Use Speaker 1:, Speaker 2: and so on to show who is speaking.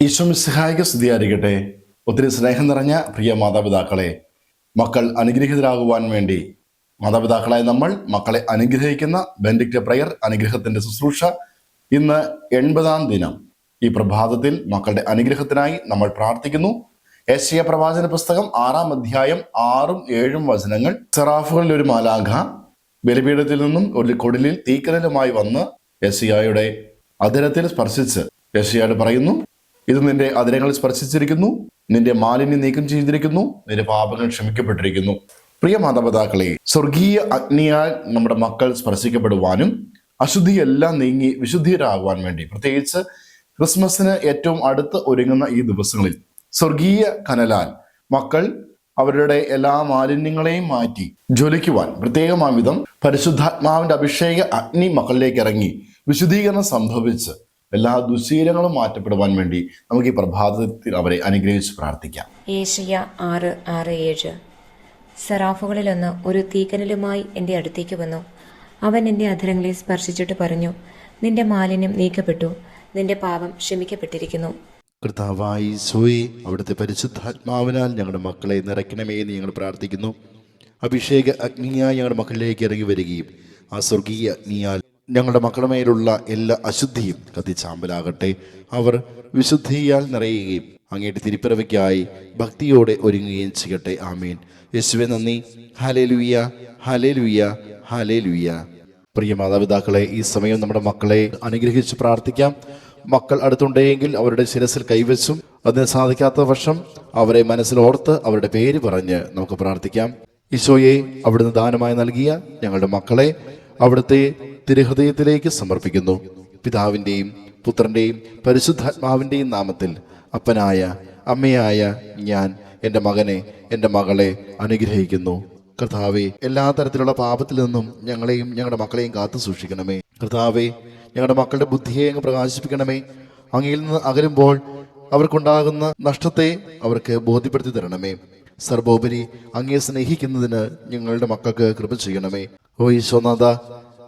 Speaker 1: ഈശ്വമിസ്ഹായിക സ്തുതിയായിരിക്കട്ടെ. ഒത്തിരി സ്നേഹം നിറഞ്ഞ പ്രിയ മാതാപിതാക്കളെ മക്കൾ അനുഗ്രഹിതരാകുവാൻ വേണ്ടി മാതാപിതാക്കളായ നമ്മൾ മക്കളെ അനുഗ്രഹിക്കുന്ന ബെൻഡിക്റ്റ് പ്രയർ അനുഗ്രഹത്തിന്റെ ശുശ്രൂഷ ഇന്ന് എൺപതാം ദിനം. ഈ പ്രഭാതത്തിൽ മക്കളുടെ അനുഗ്രഹത്തിനായി നമ്മൾ പ്രാർത്ഥിക്കുന്നു. ഏഷ്യ പ്രവാചന പുസ്തകം ആറാം അധ്യായം ആറും ഏഴും വചനങ്ങൾ. സെറാഫുകളിൽ ഒരു മാലാഖ ബലിപീഠത്തിൽ നിന്നും ഒരു കൊടിലിൽ തീക്കനലുമായി വന്ന് യസിയായുടെ അതിരത്തിൽ സ്പർശിച്ച് യസിയാട് പറയുന്നു ഇത് നിന്റെ അതിരങ്ങളിൽ സ്പർശിച്ചിരിക്കുന്നു നിന്റെ മാലിന്യം നീക്കം ചെയ്തിരിക്കുന്നു നിന്റെ പാപങ്ങൾ ക്ഷമിക്കപ്പെട്ടിരിക്കുന്നു. പ്രിയ മാതാപിതാക്കളെ സ്വർഗീയ അഗ്നിയാൽ നമ്മുടെ മക്കൾ സ്പർശിക്കപ്പെടുവാനും അശുദ്ധിയെല്ലാം നീങ്ങി വിശുദ്ധിയരാകുവാൻ വേണ്ടി. പ്രത്യേകിച്ച് ക്രിസ്മസിന് ഏറ്റവും അടുത്ത് ഒരുങ്ങുന്ന ഈ ദിവസങ്ങളിൽ സ്വർഗീയ കനലാൽ മക്കൾ അവരുടെ എല്ലാ മാലിന്യങ്ങളെയും മാറ്റി ജ്വലിക്കുവാൻ പ്രത്യേകമായ വിധം പരിശുദ്ധാത്മാവിന്റെ അഭിഷേക അഗ്നി മക്കളിലേക്ക് ഇറങ്ങി വിശുദ്ധീകരണം സംഭവിച്ച് എല്ലാ ദുശീലങ്ങളും മാറ്റപ്പെടുവാൻ വേണ്ടി നമുക്ക് ഈ പ്രഭാതത്തിൽ അവരെ അനുഗ്രഹിച്ച് പ്രാർത്ഥിക്കാം.
Speaker 2: ഏഷ്യ ആറ് ആറ് ഏഴ്. സറാഫുകളിലൊന്ന് ഒരു തീക്കനലുമായി എന്റെ അടുത്തേക്ക് വന്നു. അവൻ എന്റെ അധരങ്ങളെ സ്പർശിച്ചിട്ട് പറഞ്ഞു നിന്റെ മാലിന്യം നീക്കപ്പെട്ടു. നിന്റെ പാപം ക്ഷമിക്കപ്പെട്ടിരിക്കുന്നു.
Speaker 1: കർത്താവായി സോയി അവിടുത്തെ പരിശുദ്ധാത്മാവിനാൽ ഞങ്ങളുടെ മക്കളെ നിറയ്ക്കണമേ എന്ന് ഞങ്ങൾ പ്രാർത്ഥിക്കുന്നു. അഭിഷേക അഗ്നിയായി ഞങ്ങളുടെ മക്കളിലേക്ക് ഇറങ്ങി വരികയും ആ സ്വർഗീയ അഗ്നിയാൽ ഞങ്ങളുടെ മക്കളുമേലുള്ള എല്ലാ അശുദ്ധിയും കത്തിച്ചാമ്പലാകട്ടെ. അവർ വിശുദ്ധിയാൽ നിറയുകയും അങ്ങയുടെ തിരിപ്പിറവയ്ക്കായി ഭക്തിയോടെ ഒരുങ്ങുകയും ചെയ്യട്ടെ. ആമീൻ. യേശുവെ നന്ദി. ഹലേ ലുയ്യ ഹലേ ലുയ്യ ഹലേ ലുയ്യ പ്രിയ മാതാപിതാക്കളെ ഈ സമയം നമ്മുടെ മക്കളെ അനുഗ്രഹിച്ച് പ്രാർത്ഥിക്കാം. മക്കൾ അടുത്തുണ്ടെങ്കിൽ അവരുടെ ശിരസിൽ കൈവച്ചും അതിന് സാധിക്കാത്ത വർഷം അവരെ മനസ്സിലോർത്ത് അവരുടെ പേര് പറഞ്ഞ് നമുക്ക് പ്രാർത്ഥിക്കാം. ഈശോയെ അവിടുന്ന് ദാനമായി നൽകിയ ഞങ്ങളുടെ മക്കളെ അവിടുത്തെ തിരുഹൃദയത്തിലേക്ക് സമർപ്പിക്കുന്നു. പിതാവിന്റെയും പുത്രന്റെയും പരിശുദ്ധാത്മാവിന്റെയും നാമത്തിൽ അപ്പനായ അമ്മയായ ഞാൻ എന്റെ മകനെ എന്റെ മകളെ അനുഗ്രഹിക്കുന്നു. കർത്താവെ എല്ലാ തരത്തിലുള്ള പാപത്തിൽ നിന്നും ഞങ്ങളെയും ഞങ്ങളുടെ മക്കളെയും കാത്തു സൂക്ഷിക്കണമേ. കർത്താവെ ഞങ്ങളുടെ മക്കളുടെ ബുദ്ധിയെ അങ്ങ് പ്രകാശിപ്പിക്കണമേ. അങ്ങയിൽ നിന്ന് അകലുമ്പോൾ അവർക്കുണ്ടാകുന്ന നഷ്ടത്തെ അവർക്ക് ബോധ്യപ്പെടുത്തി തരണമേ. സർവോപരി അങ്ങയെ സ്നേഹിക്കുന്നതിന് ഞങ്ങളുടെ മക്കൾക്ക് കൃപ ചെയ്യണമേ. ഓ ഈശോനാഥ